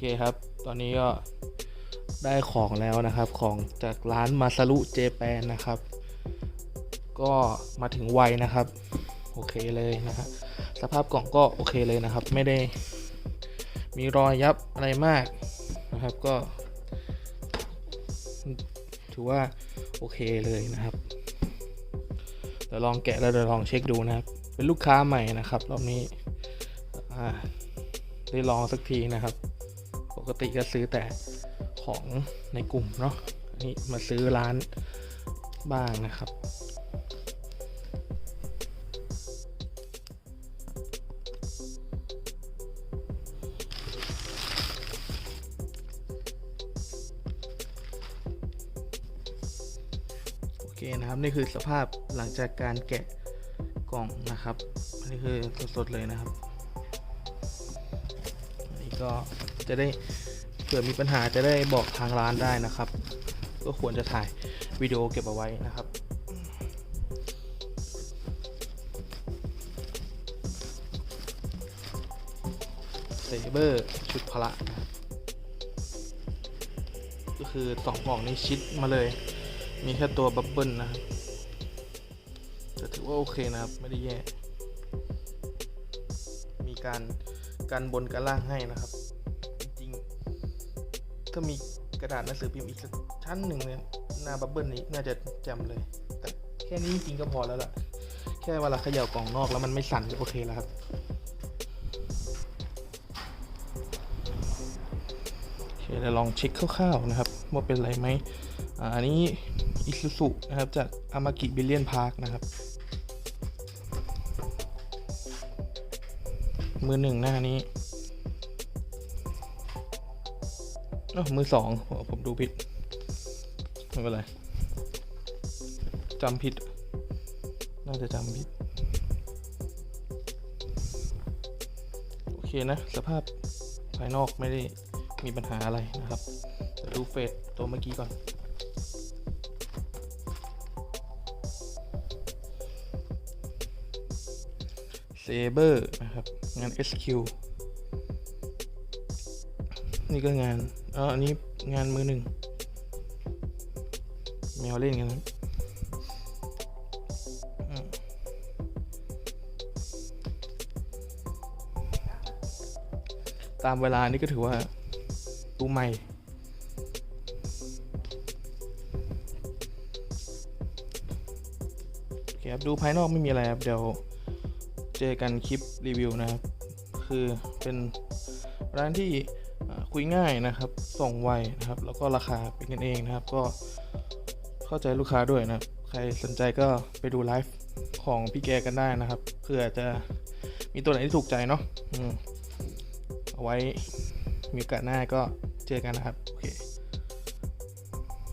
เคครับ ตอนนี้ก็ได้ของแล้วนะครับ ของจากร้านมาซารุเจแปนนะครับ ก็มาถึงไวนะครับ โอเคเลยนะฮะสภาพกล่องก็โอเคเลยนะครับ ไม่ได้มีรอยยับอะไรมากนะครับ ก็ ถือว่าโอเคเลยนะครับเดี๋ยวลองแกะแล้วเดี๋ยวลองเช็คดูนะครับ เป็นลูกค้าใหม่นะครับ รอบนี้ได้ลองสักทีนะครับ ปกติก็ซื้อแต่ของในกลุ่มเนาะอันนี้มาซื้อร้านบ้างนะครับ โอเคนะครับ นี่คือสภาพหลังจากการแกะกล่องนะครับนนี้คือสดๆเลยนะครับ นี้ก็จะได้เผื่อมีปัญหาจะได้บอกทางร้านได้นะครับ ก็ควรจะถ่ายวิดีโอเก็บเอาไว้นะครับเซเบอร์ชุดพละนะก็คือสองกล่องนี้ชิดมาเลย มีแค่ตัวบับเบิลนะครับแต่ถือว่าโอเคนะครับ ไม่ได้แย่ มีการ การบนการล่างให้นะครับ จริงๆ ถ้ามีกระดาษหนังสือพิมพ์อีกสักชั้นหนึ่งเนี่ยหน้าบับเบิลนี้น่าจะแจ่มเลย แต่แค่นี้จริงก็พอแล้วล่ะ แค่เวลาเขย่ากล่องนอกแล้วมันไม่สั่นก็โอเคแล้วครับโอเคเดี๋ยวลองเช็คคร่าวๆนะครับ ว่าเป็นไรไหมอันนี้อิซูซุนะครับจากอามากิบิลเลียนพาร์คนะครับ มือหนึ่งหน้านี้เอ้ามือสองผมดูผิด ไม่เป็นไรจำผิด น่าจะจำผิด โอเคนะ สภาพภายนอกไม่ได้มีปัญหาอะไรนะครับ ดูเฟสตัวเมื่อกี้ก่อน เซเบอร์นะครับ งาน SQ นี่ก็งานอ๋ออันนี้งานมือหนึ่งแมวเล่นกันนะตามเวลานี่ก็ถือว่าตู้ใหม่ โอเคครับ ดูภายนอกไม่มีอะไรครับ เดี๋ยว เจอกันคลิปรีวิวนะครับ คือเป็นร้านที่คุยง่ายนะครับ ส่งไวนะครับ แล้วก็ราคาเป็นกันเองนะครับ ก็เข้าใจลูกค้าด้วยนะครับ ใครสนใจก็ไปดูไลฟ์ของพี่แกกันได้นะครับเผื่อจะมีตัวไหนที่ถูกใจเนาะอเอาไว้มีโอกาสหน้าก็เจอกันนะครับ โอเค